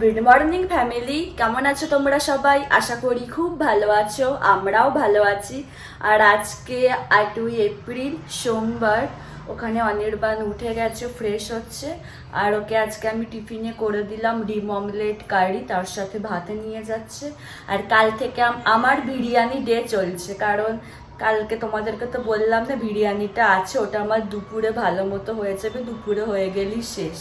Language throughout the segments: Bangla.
গুড মর্নিং ফ্যামিলি কেমন আছো তোমরা সবাই? আশা করি খুব ভালো আছো, আমরাও ভালো আছি। আর আজকে আটই এপ্রিল, সোমবার, ওখানে অনির্বাণ উঠে গেছে ফ্রেশ হচ্ছে। আর ওকে আজকে আমি টিফিনে করে দিলাম ডিম অমলেট, কারি, তার সাথে ভাতে নিয়ে যাচ্ছে। আর কাল থেকে আমার বিরিয়ানি ডে চলছে, কারণ কালকে তোমাদেরকে তো বললাম না, বিরিয়ানিটা আছে, ওটা আমার দুপুরে ভালো মতো হয়ে যাবে, দুপুরে হয়ে গেলেই শেষ।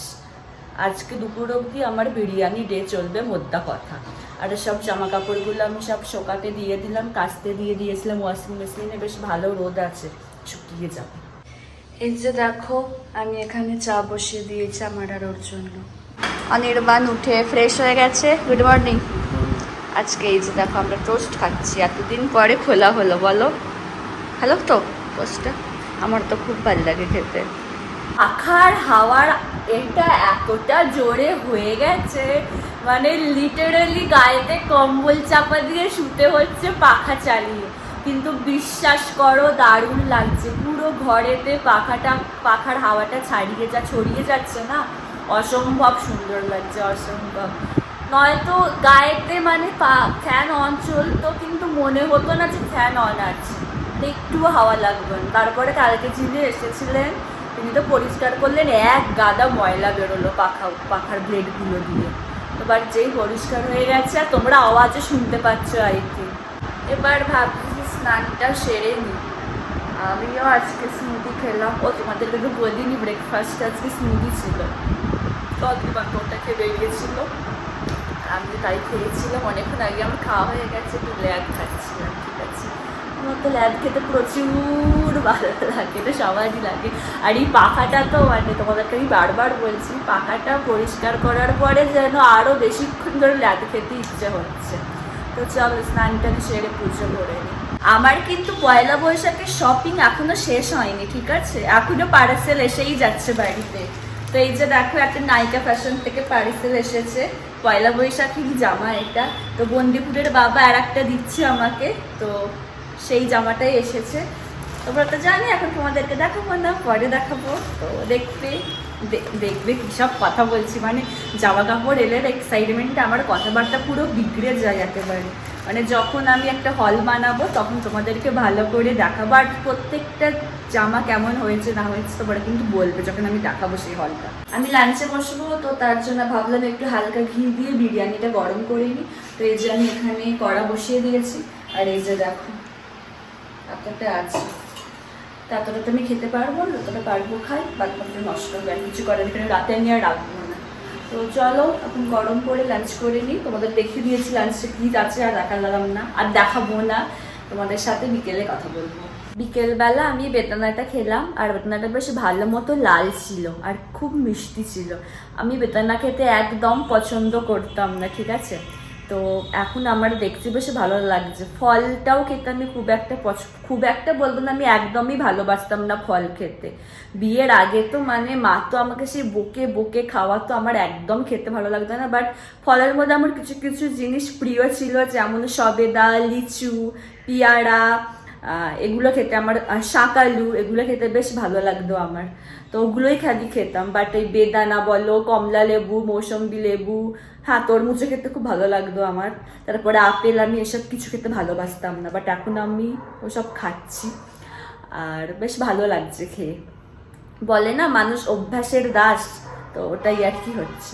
আজকে দুপুর অবধি আমার বিরিয়ানি ডে চলবে মোদ্দা কথা। আর সব জামা কাপড়গুলো আমি সব শোকাতে দিয়ে দিলাম, কাচতে দিয়ে দিয়েছিলাম ওয়াশিং মেশিনে বেশ ভালো রোদ আছে, শুকিয়ে যাবে। এই যে দেখো, আমি এখানে চা বসিয়ে দিয়েছি আমার আর ওর জন্য। অনির্বাণ উঠে ফ্রেশ হয়ে গেছে গুড মর্নিং আজকে এই যে দেখো, আমরা টোস্ট খাচ্ছি, এতদিন পরে খোলা হলো, বলো। হ্যালো তো টোস্টটা আমার তো খুব ভালো লাগে খেতে। পাখার হাওয়ার এটা এতটা জোরে হয়ে গেছে মানে লিটারালি গায়েতে কম্বল চাপা দিয়ে শুতে হচ্ছে পাখা চালিয়ে। কিন্তু বিশ্বাস করো, দারুণ লাগছে। পুরো ঘরেতে পাখাটা, পাখার হাওয়াটা ছাড়িয়ে যা, ছড়িয়ে যাচ্ছে না? অসম্ভব সুন্দর লাগছে, অসম্ভব। নয়তো গায়েতে মানে ফ্যান অন চলতো, কিন্তু মনে হতো না যে ফ্যান অন আছে। একটুও হাওয়া লাগবে না। তারপরে কালকে যিনি এসেছিলেন তিনি তো পরিষ্কার করলেন, এক গাদা ময়লা বেরোলো পাখা পাখার ব্লেডগুলো দিয়ে। এবার যেই পরিষ্কার হয়ে গেছে, আর তোমরা আওয়াজও শুনতে পাচ্ছ আর কি এবার ভাবছি স্নানটা সেরে নিই আমিও আজকে স্মুদি খেলাম। ও তোমাদেরকে তো বলিনি ব্রেকফাস্ট আজকে স্মুদি ছিল। তো অদ্রিবান ওটা খেয়ে বেরিয়েছিল। আমি তাই খেয়েছিলাম। অনেকক্ষণ আগে আমার খাওয়া হয়ে গেছে, একটু ঠিক আছে আমার তো ল্যাদ খেতে প্রচুর ভালো লাগে, এটা সবারই লাগে। আর এই পাখাটা তো মানে তোমাদেরকে আমি বারবার বলছি, পাখাটা পরিষ্কার করার পরে যেন আরও বেশিক্ষণ ধরে ল্যাদ খেতে ইচ্ছে হচ্ছে। তো চলো স্নান টান সেরে পুজো করে নিই। আমার কিন্তু পয়লা বৈশাখের শপিং এখনও শেষ হয়নি, ঠিক আছে? এখনও পার্সেল এসেই যাচ্ছে বাড়িতে। তো এই যে দেখো, একটা নায়িকা ফ্যাশন থেকে পার্সেল এসেছে। পয়লা বৈশাখীর জামা এটা। তো বন্দিপুরের বাবা আর একটা দিচ্ছে আমাকে। তো সেই জামাটাই এসেছে। তোমরা তো জানি এখন তোমাদেরকে দেখাবো না, পরে দেখাবো। তো দেখবে দেখবে কী সব কথা বলছি। মানে জামা কাপড় এলের এক্সাইটমেন্টে আমার কথাবার্তা পুরো বিগড়ে যায় একেবারে। মানে যখন আমি একটা হল বানাবো, তখন তোমাদেরকে ভালো করে দেখাবো। আর প্রত্যেকটা জামা কেমন হয়েছে, না হয়েছে তোমরা কিন্তু বলবে যখন আমি দেখাবো সেই হলটা আমি লাঞ্চে বসবো, তো তার জন্য ভাবলাম একটু হালকা ঘি দিয়ে বিরিয়ানিটা গরম করে নিই। তো এই যে আমি এখানে কড়া বসিয়ে দিয়েছি। আর এই যে দেখো এতটা আছে। তা এতটা তো আমি খেতে পারব না যতটা পারব খাই বাদ বাকি নষ্ট হবে আর কিছু করার এখানে রাতে আমি আর রাখব না। তো চলো, এখন গরম করে লাঞ্চ করে নিই। তোমাদের দেখিয়ে দিয়েছি লাঞ্চে কী আছে আর দেখা দেখালাম না, আর দেখাবো না। তোমাদের সাথে বিকেলে কথা বলব। বিকেলবেলা আমি বেতনাটা খেলাম, আর বেতনাটা বেশ ভালো মতো লাল ছিল, আর খুব মিষ্টি ছিল। আমি বেতনা খেতে একদম পছন্দ করতাম না, ঠিক আছে? তো এখন আমার দেখতে বেশ ভালো লাগছে। ফলটাও খেতে আমি খুব একটা খুব একটা বলব না, আমি একদমই ভালোবাসতাম না ফল খেতে। বিয়ের আগে তো মানে মা তো আমাকে সেই বকে বকে খাওয়া তো আমার একদম খেতে ভালো লাগতো না। বাট ফলের মধ্যে আমার কিছু কিছু জিনিস প্রিয় ছিল, যেমন সবেদা, লিচু, পিয়ারা এগুলো খেতে আমার শাক আলু, এগুলো খেতে বেশ ভালো লাগতো আমার। তো ওগুলোই খালি খেতাম বাট এই বেদানা বলো, কমলা লেবু, মৌসম্বি লেবু হ্যাঁ তরমুজও খেতে খুব ভালো লাগতো আমার। তারপরে আপেল, আমি এসব কিছু খেতে ভালোবাসতাম না বাট এখন আমি ওসব খাচ্ছি। আর বেশ ভালো লাগছে খেয়ে। বলে না, মানুষ অভ্যাসের দাস, তো ওটাই আর কি হচ্ছে।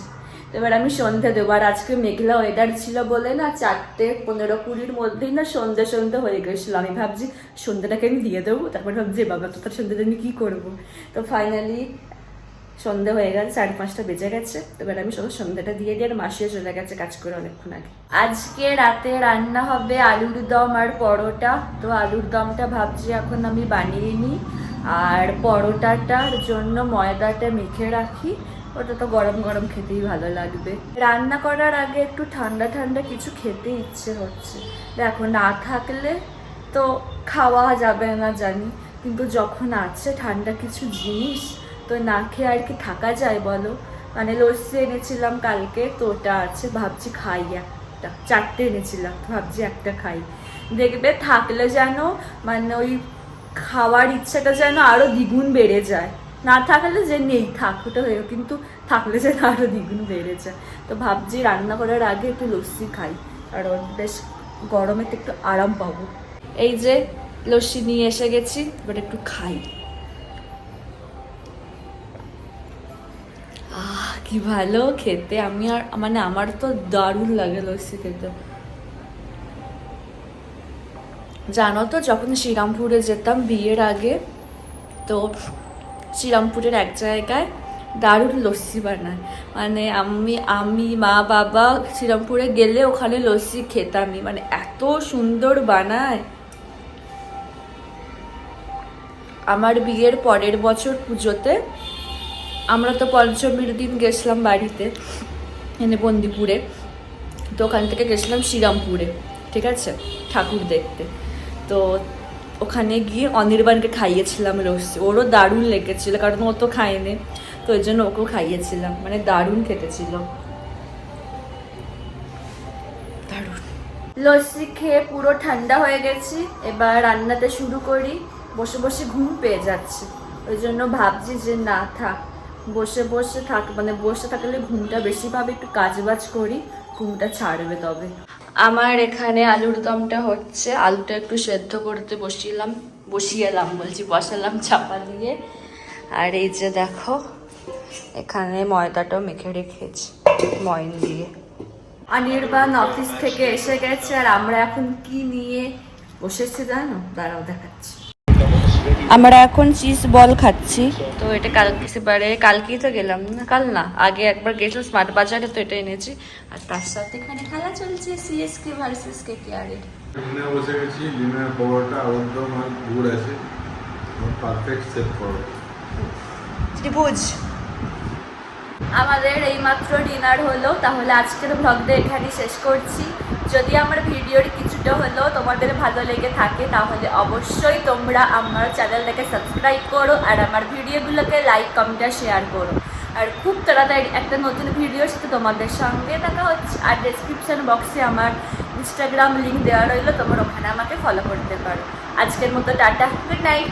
এবার আমি সন্ধে দেবো। আর আজকে মেঘলা ওয়েদার ছিল বলে না চারটে পনেরো কুড়ির মধ্যেই না সন্ধে সন্ধে হয়ে গেছিল। আমি ভাবছি সন্ধ্যেটাকে আমি দিয়ে দেবো, তারপর ভাবছি বাবা, তো তার সন্ধ্যেটা আমি কী করব? তো ফাইনালি সন্ধে হয়ে গেছে সাড়ে পাঁচটা বেজে গেছে। এবার আমি সব সন্ধ্যাটা দিয়ে দিয়ে আর মাসিও চলে গেছে কাজ করে অনেকক্ষণ আগে। আজকে রাতে রান্না হবে আলুর দম আর পরোটা। তো আলুর দমটা ভাবছি এখন আমি বানিয়ে নিই। আর পরোটাটার জন্য ময়দাটা মেখে রাখি। ওটা তো গরম গরম খেতেই ভালো লাগবে। রান্না করার আগে একটু ঠান্ডা ঠান্ডা কিছু খেতে ইচ্ছে হচ্ছে। দেখো, না থাকলে তো খাওয়া যাবে না জানি, কিন্তু যখন আছে ঠান্ডা কিছু জিনিস, তো না খেয়ে আর কি থাকা যায় বলো? মানে লস্যি এনেছিলাম কালকে, তো ওটা আছে, ভাবছি খাই একটা। চারটে এনেছিলাম ভাবছি একটা খাই। দেখবে থাকলে যেন মানে ওই খাওয়ার ইচ্ছাটা যেন আরও দ্বিগুণ বেড়ে যায়। না থাকলে যে নেই থাক ওটা হয়ে, কিন্তু থাকলে যে আরও দ্বিগুণ বেড়েছে। তো ভাবছি রান্না করার আগে একটু লস্যি খাই, কারণ বেশ গরমেতে একটু আরাম পাবো। এই যে লস্যি নিয়ে এসে গেছি, এবার একটু খাই। আহ, কি ভালো খেতে। আমি আর মানে আমার তো দারুণ লাগে লস্যি খেতে। জানো তো, যখন শ্রীরামপুরে যেতাম বিয়ের আগে, তো শ্রীরামপুরের এক জায়গায় দারুণ লস্যি বানায়। মানে আমি আমি, মা, বাবা শ্রীরামপুরে গেলে ওখানে লস্যি খেতামই। মানে এত সুন্দর বানায়। আমার বিয়ের পরের বছর পুজোতে আমরা তো পঞ্চমীর দিন গেছিলাম বাড়িতে, এনে বন্দিপুরে। তো ওখান থেকে গেছিলাম শ্রীরামপুরে, ঠিক আছে? ঠাকুর দেখতে। তো ওখানে গিয়ে অনির্বাণকে খাইয়েছিলাম লস্যি ওরও দারুণ লেগেছিল কারণ ও তো খায়নি। তো ওই জন্য ওকেও খাইয়েছিলাম মানে দারুণ খেতে ছিল দারুণ। লস্যি খেয়ে পুরো ঠান্ডা হয়ে গেছি এবার রান্নাতে শুরু করি। বসে বসে ঘুম পেয়ে যাচ্ছে। ওই জন্য ভাবছি যে না থাক। বসে বসে থাক মানে বসে থাকলে ঘুমটা বেশি পাবে একটু কাজ বাজ করি ঘুমটা ছাড়বে তবে। আমার এখানে আলুর দমটা হচ্ছে, আলুটা একটু সেদ্ধ করতে বসিলাম বসিয়েলাম বলছি, বসালাম চাপা দিয়ে। আর এই যে দেখো, এখানে ময়দাটাও মেখে রেখেছি, ময়ন দিয়ে। অনির্বাণ অফিস থেকে এসে গেছে, আর আমরা এখন কি নিয়ে বসেছি জানো? দাঁড়াও দেখাচ্ছি। আমরা এখন চিজ বল খাচ্ছি। তো এটা কালকে সেবারে কালকেই তো গেলাম না কাল না আগে একবার গেছিলাম স্মার্ট বাজারে তো এটা এনেছি। আর তার সাথে এখানে খেলা চলছে সিএসকে ভার্সেস কে কে আর বসে গেছি ডিমের পরোটা আলুর দম আর গুড় আছে। Perfect set paratha. ত্রিভুজ। আমাদের এইমাত্র ডিনার হলো, তাহলে আজকের ব্লগটা এখানেই শেষ করছি। যদি আমার ভিডিওর কিছুটা হলেও তোমাদের ভালো লেগে থাকে, তাহলে অবশ্যই তোমরা আমার চ্যানেলটাকে সাবস্ক্রাইব করো আর আমার ভিডিওগুলোকে লাইক কমেন্ট আর শেয়ার করো। আর খুব তাড়াতাড়ি একটা নতুন ভিডিওর সাথে তোমাদের সঙ্গে দেখা হচ্ছে। আর ডেসক্রিপশন বক্সে আমার ইনস্টাগ্রাম লিঙ্ক দেওয়া রইল, তোমরা ওখানে আমাকে ফলো করতে পারো। আজকের মতো টাটা গুড নাইট